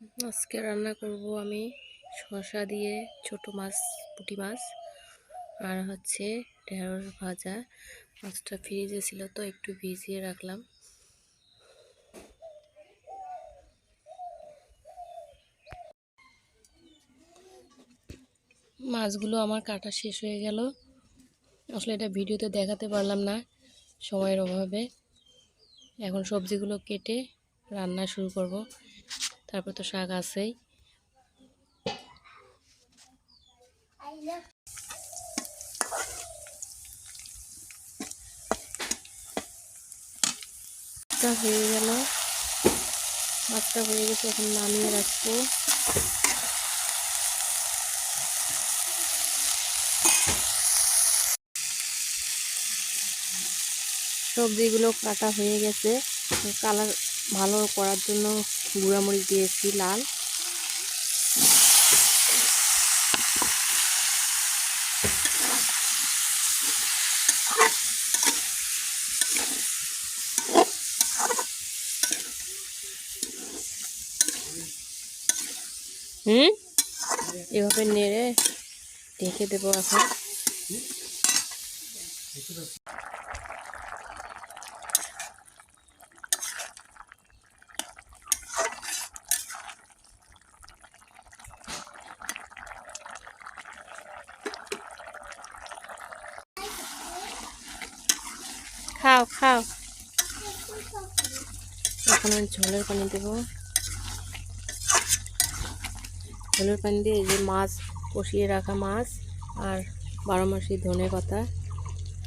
আজকে রান্না করব আমি শসা দিয়ে ছোট মাছ, পুঁটি মাছ আর হচ্ছে ঢেঁড়স ভাজা। মাছটা ফ্রিজে ছিল তো একটু ভিজিয়ে রাখলাম। মাছগুলো আমার কাটা শেষ হয়ে গেল। আসলে এটা ভিডিওতে দেখাতে পারলাম না সময়ের অভাবে। এখন সবজিগুলো কেটে রান্না শুরু করব। তারপর তো শাক আছেই। হয়ে গেল। মাছটা হয়ে গেছে, এখন নামিয়ে রাখব। সবজিগুলো কাটা হয়ে গেছে। কালার ভালো করার জন্য গুঁড়ামরিচ দিয়েছি লাল। হুম? এভাবে নেড়ে ঢেকে দেবো এখন। খাও খাও। এখন আমি ঝোলের পানি দেব। ঝোলের পানি দিয়ে যে মাছ, কষিয়ে রাখা মাছ আর বারো মাসি ধনে পাতা,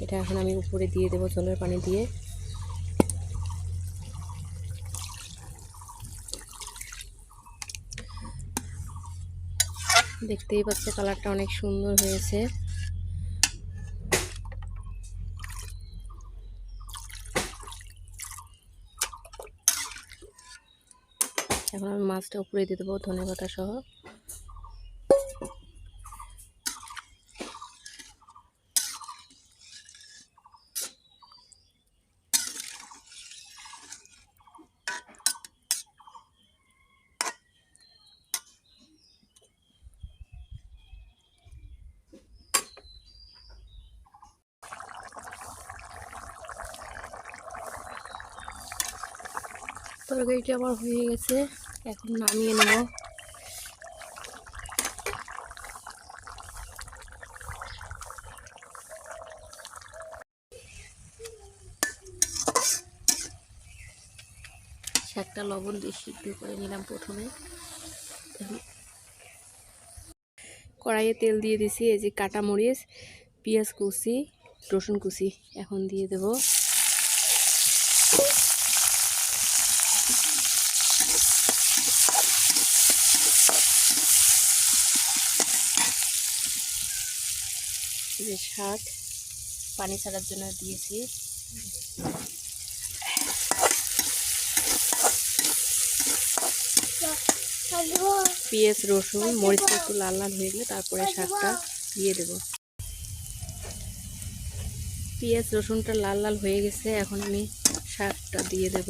এটা এখন আমি উপরে দিয়ে দেবো ঝোলের পানি দিয়ে। দেখতেই পাচ্ছে কালারটা অনেক সুন্দর হয়েছে। এখন আমি মাছটা উপরে দিয়ে দেবো ধনে পাতা সহ তরকারিটা আমার হয়ে গেছে, এখন নামিয়ে নেব। শাকটা লবণ দিয়ে সিদ্ধ করে নিলাম প্রথমে। কড়াইয়ে তেল দিয়ে দিছি, এই যে কাটা মরিচ পেঁয়াজ কুচি, রসুন কুচি, এখন দিয়ে দেব। যে শাক, পানি ছাড়ার জন্য দিয়েছি। পেঁয়াজ, রসুন মরিচটা একটু লাল লাল হয়ে গেলে তারপরে শাকটা দিয়ে দেব। পেঁয়াজ, রসুনটা লাল লাল হয়ে গেছে, এখন আমি শাকটা দিয়ে দেব।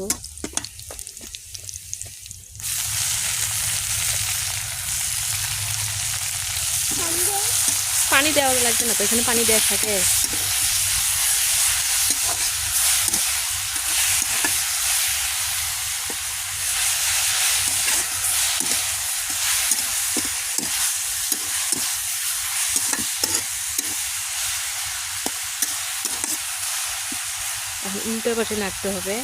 পানি দেওয়া লাগবে না তো, এখানে পানি দেওয়া থাকে। উল্টো পাশে নাড়তে হবে,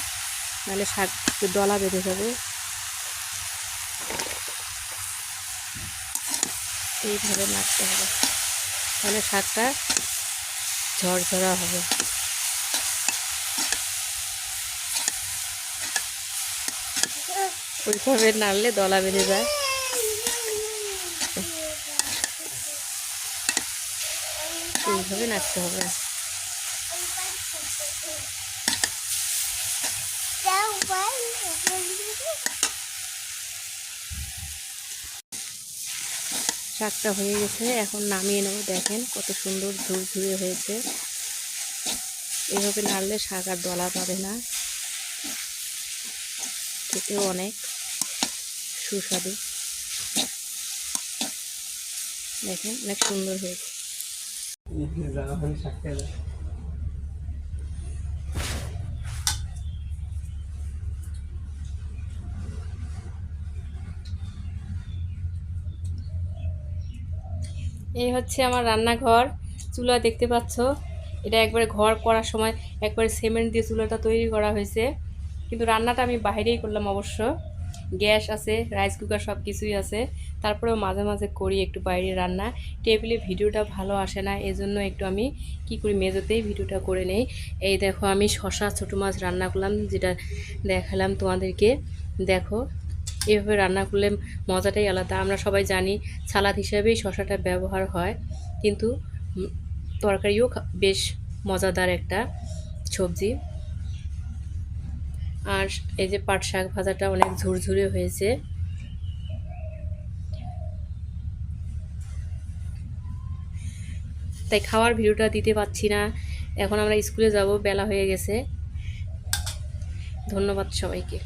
নাহলে শাক দলা বেঁধে যাবে। এইভাবে নাড়তে হবে। তাহলে শাকটা ঝরঝরা হবে। ওইভাবে নাড়লে দলা বেঁধে যায়। এইভাবে নাড়তে হবে। শাকটা হয়ে গেছে। এখন নামিয়ে নেব। দেখেন কত সুন্দর ঝুরঝুরে হয়েছে। এভাবে নাড়লে শাক আর দলা পাবে না। খেতেও অনেক সুস্বাদু। দেখেন অনেক সুন্দর হয়েছে। এই হচ্ছে আমার রান্নাঘর। চুলা দেখতে পাচ্ছ। এটা একবারে ঘর করার সময় একবারে সিমেন্ট দিয়ে চুলাটা তৈরি করা হয়েছে। কিন্তু রান্নাটা আমি বাইরেই করলাম অবশ্য। গ্যাস আছে, রাইস কুকার সব কিছুই আছে। তারপরেও মাঝে মাঝে করি একটু বাইরে রান্না। টেবিলে ভিডিওটা ভালো আসে না, এজন্য একটু আমি কি করি মেজোতেই ভিডিওটা করে নেই। এই দেখো আমি শশা ছোটো মাছ রান্না করলাম, যেটা দেখালাম তোমাদেরকে। দেখো এভাবে রান্না করলে মজাটাই আলাদা। আমরা সবাই জানি সালাদ হিসেবেই শশাটা ব্যবহার হয়, কিন্তু তরকারিও বেশ মজাদার একটা সবজি। আর এই যে পাট শাক ভাজাটা অনেক ঝুরঝুরে হয়েছে। তাই খাওয়ার ভিডিওটা দিতে পারছি না। এখন আমরা স্কুলে যাব, বেলা হয়ে গেছে। ধন্যবাদ সবাইকে।